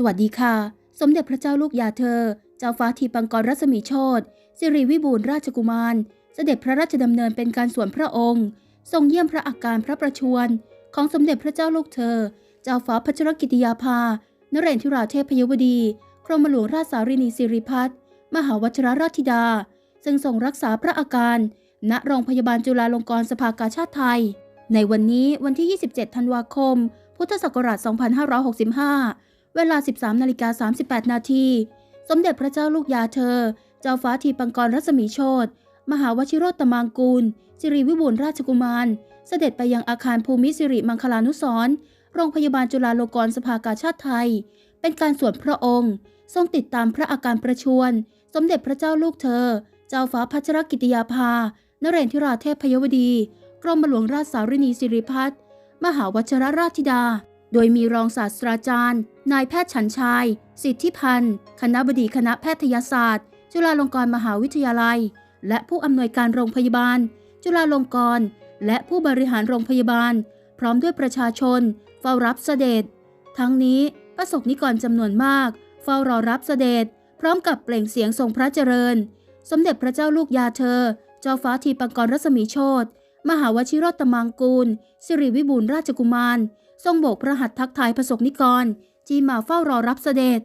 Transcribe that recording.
สวัสดีค่ะ สมเด็จพระเจ้าลูกยาเธอ เจ้าฟ้าทีปังกรรัศมีโชตสิริวิบูลราชกุมาร เสด็จพระราชดำเนินเป็นการส่วนพระองค์ ทรงเยี่ยมพระอาการพระประชวร ของสมเด็จพระเจ้าลูกเธอ เจ้าฟ้าพัชรกิติยาภานเรนทิราเทพยวดีกรมหลวงราชสารินีสิริพัฒน์มหาวัชรราชธิดา ซึ่งทรงรักษาพระอาการ ณโรงพยาบาลจุฬาลงกรณ์สภากาชาติไทย ในวันนี้วันที่ 27 ธันวาคม พุทธศักราช 2565 เวลา 13นาฬิกา38 นาที สมเด็จพระเจ้าลูกยาเธอ เจ้าฟ้าทีปังกรรัศมีโชตมหาวชิโรตมังกูล สิริวิบูลราชกุมาร เสด็จไปยังอาคารภูมิสิริมังคลานุสรโรงพยาบาลจุฬาลงกรณ์สภากาชาติไทย เป็นการส่วนพระองค์ ทรงติดตามพระอาการประชวรสมเด็จพระเจ้าลูกเธอ เจ้าฟ้าพัชรกิติยาภานเรนทิราเทพพยวดี กรมหลวงราชสารินีสิริพัฒน์มหาวชิรราชธิดา โดยมีรองศาสตราจารย์ นายแพทย์ฉันชัยสิทธิพันธ์ คณะบดีคณะแพทยศาสตร์ จุฬาลงกรณ์มหาวิทยาลัย และผู้อำนวยการโรงพยาบาล จุฬาลงกรณ์และผู้บริหารโรงพยาบาล พร้อมด้วยประชาชน เฝ้ารับเสด็จ ทั้งนี้ประสบนิกรจำนวนมาก เฝ้ารอรับเสด็จ พร้อมกับเปล่งเสียงทรงพระเจริญ สมเด็จพระเจ้าลูกยาเธอ เจ้าฟ้าทีปังกรรัศมีโชตมหาวชิโรตมังกูลสิริวิบูลราชกุมาร ทรงโบกพระหัตถ์ทักทายประสบนิกรที่มาเฝ้ารอรับเสด็จ